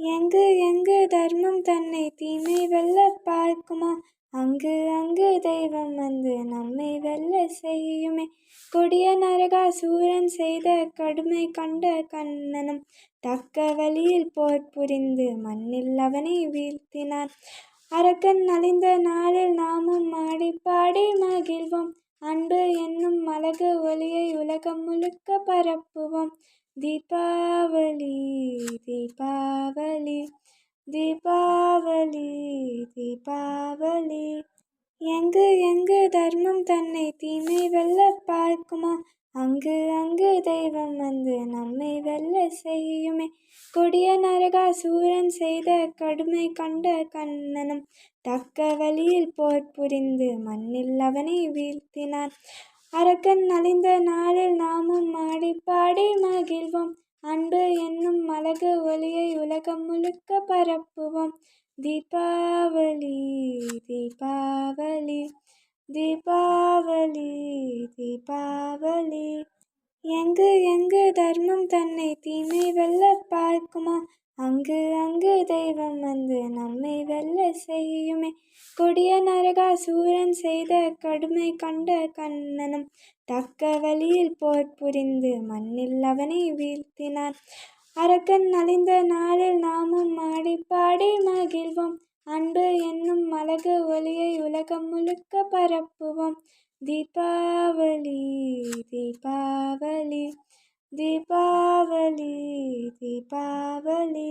எங்கு எங்கு தர்மம் தன்னை தீமை வெல்ல பார்க்குமா அங்கு அங்கு தெய்வம் வந்து நம்மை வெல்ல செய்யுமே. கொடிய நரகா சூரன் செய்த கடுமை கண்ட கண்ணனும் தக்க வழியில் போர் புரிந்து மண்ணில் அவனை வீழ்த்தினான். அரக்கன் நலிந்த நாளில் நாமும் ஆடி பாடி மகிழ்வோம். அன்பு என்னும் அழகு ஒளியை உலகம் முழுக்க பரப்புவோம். தீபாவளி தீபாவளி தீபாவளி தீபாவளி. எங்கு எங்கு தர்மம் தன்னை தீமை வெல்ல பார்க்குமோ அங்கு அங்கு தெய்வம் வந்து நம்மை வெல்ல செய்யுமே. கொடிய நரகா சூரன் செய்த கடுமை கண்ட கண்ணனும் தக்க வழியில் போர் புரிந்து மண்ணில் அவனை வீழ்த்தினான். அரக்கன் அழிந்த நாளில் நாமும் ஆடி பாடி மகிழ்வோம். அன்பு என்னும் அழகு ஒளியை உலகம் முழுக்க பரப்புவோம். தீபாவளி தீபாவளி தீபாவளி தீபாவளி. எங்கு எங்கு தர்மம் தன்னை தீமை வெல்ல பார்க்குமா அங்கு அங்கு தெய்வம் வந்து நம்மை வெல்ல செய்யுமே. கொடிய நரகாசூரன் செய்த கடுமை கண்ட கண்ணனும் தக்க வழியில் போர் புரிந்து மண்ணில் அவனை வீழ்த்தினான். அரக்கன் அழிந்த நாளில் நாமும் ஆடி பாடி மகிழ்வோம். அன்பு என்னும் அழகு ஒளியை உலகம் முழுக்க பரப்புவோம். தீபாவளி தீபாவளி. ದೀಪಾವಳಿ ದೀಪಾವಳಿ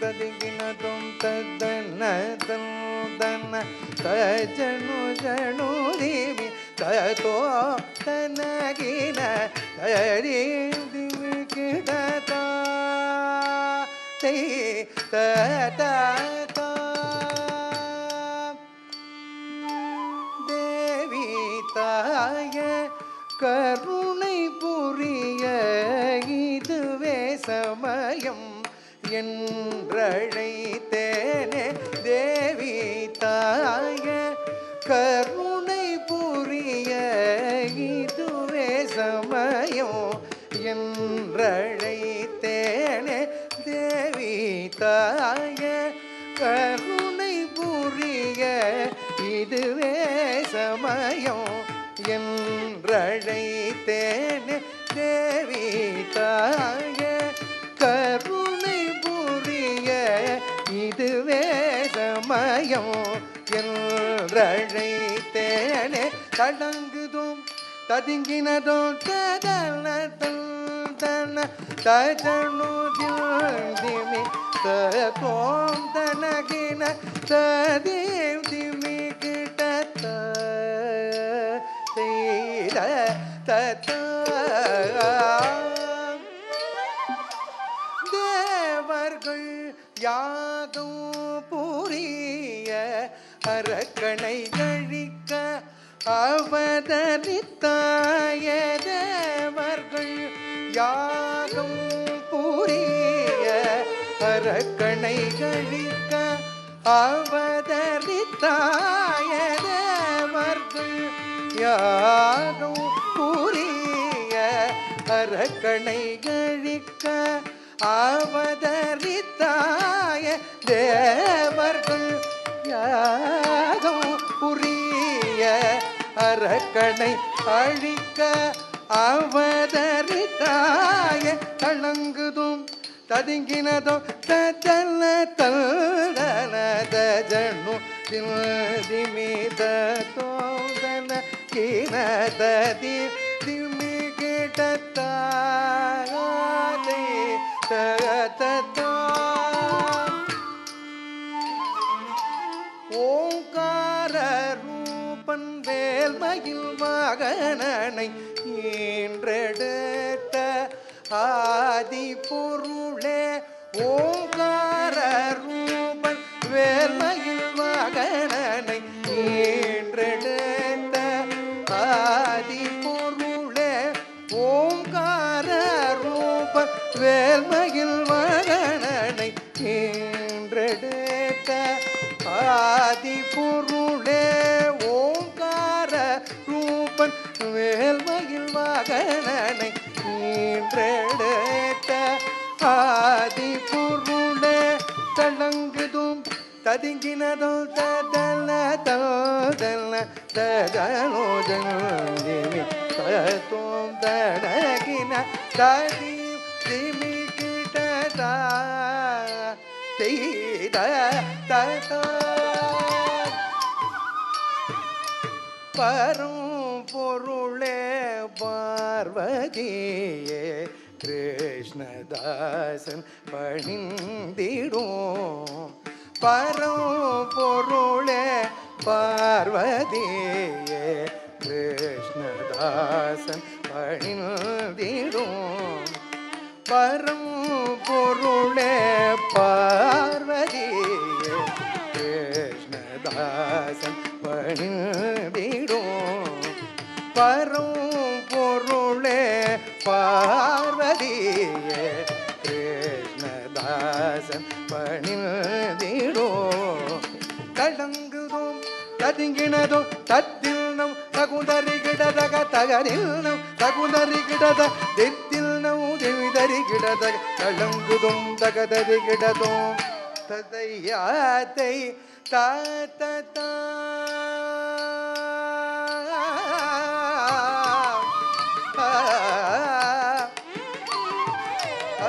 ತದಿಗಿನದೋಂ ತದ್ದನ್ನ ತನ್ನ ತಜನು ಜನು ದೇವಿ ತತೋ ತನಗಿನ ತರಿ ದಿವಿ ಕಿಡತ ತೈ ತತ தேவி தாய கருணை புரிய இதுவே சமயம் என்றழைத்தேனே தேவி தாய கருணை புரிய இதுவே சமயம் என்றழைத்தேனே தேவி தாய கருணை புரிய இதுவே சமயம் என்றழைத்தேனே. என்றழைத்தேனே தடங்குதும் ததுங்கினதும் ததன தன தஜனு திமி தோம் தனகின ததேவ் திமி கிட்ட செய்த தத்த தேவர்கள் யாதும் அரக்கனை கழிக்க அவதரித்தாயவர்கள் யாரும் புரிய அரக்கணை கழிக்க அவதரித்தாயவர்கள் யாரும் புரிய அரக்கணை கழிக்க அவதரித்தாய தேவர்கள் யாகம் புரிய அரக்கணை அழிக்க அவதரித்தாய தளங்குதும் ததுங்கினதும் ததல தல்ல தஜனு திமித தோதன கிணதி திமி கிடத்தாலே தகதா ஓங்கார வேல்மயில் மகனனை ஈன்றெடுத்த ஆதி பொருளே ஓங்கார ரூபன் வேல்மயில் மகனனை ஈன்றெடுத்த ஆதி பொருளே ஓங்கார ரூபன் வேல்மயில் வேல்மயில் மகனனை ஈன்றெடுத்த ஆதி பொருளே தளங்குதும் ததுங்கினதும் ததல தோதல ததனோதனி தத்தோம் தடகின ததி திமி கிட்டதா செய்த ததா. பரும் பொருளே பார்வதியே கிருஷ்ணதாசன் பணிந்திடும். பரம் பொருளே பார்வதியே கிருஷ்ணதாசன் பணிந்திடும். பரம் பொருளே பார்வதியே கிருஷ்ணதாசன் பணி பரம் பொருளே பார்வதியே கிருஷ்ணதாசன் பணிந்திடும். தடங்குதும் ததுங்கினதும் தத்தில் நம் தகுந்தறி கிடதக தகரில் நம் தகுந்தறி கிடத தெத்தில் நம் தெவிதறி கிடதக தளங்குதும் தகதறி கிடதோம் ததையாத்தை தாத்தா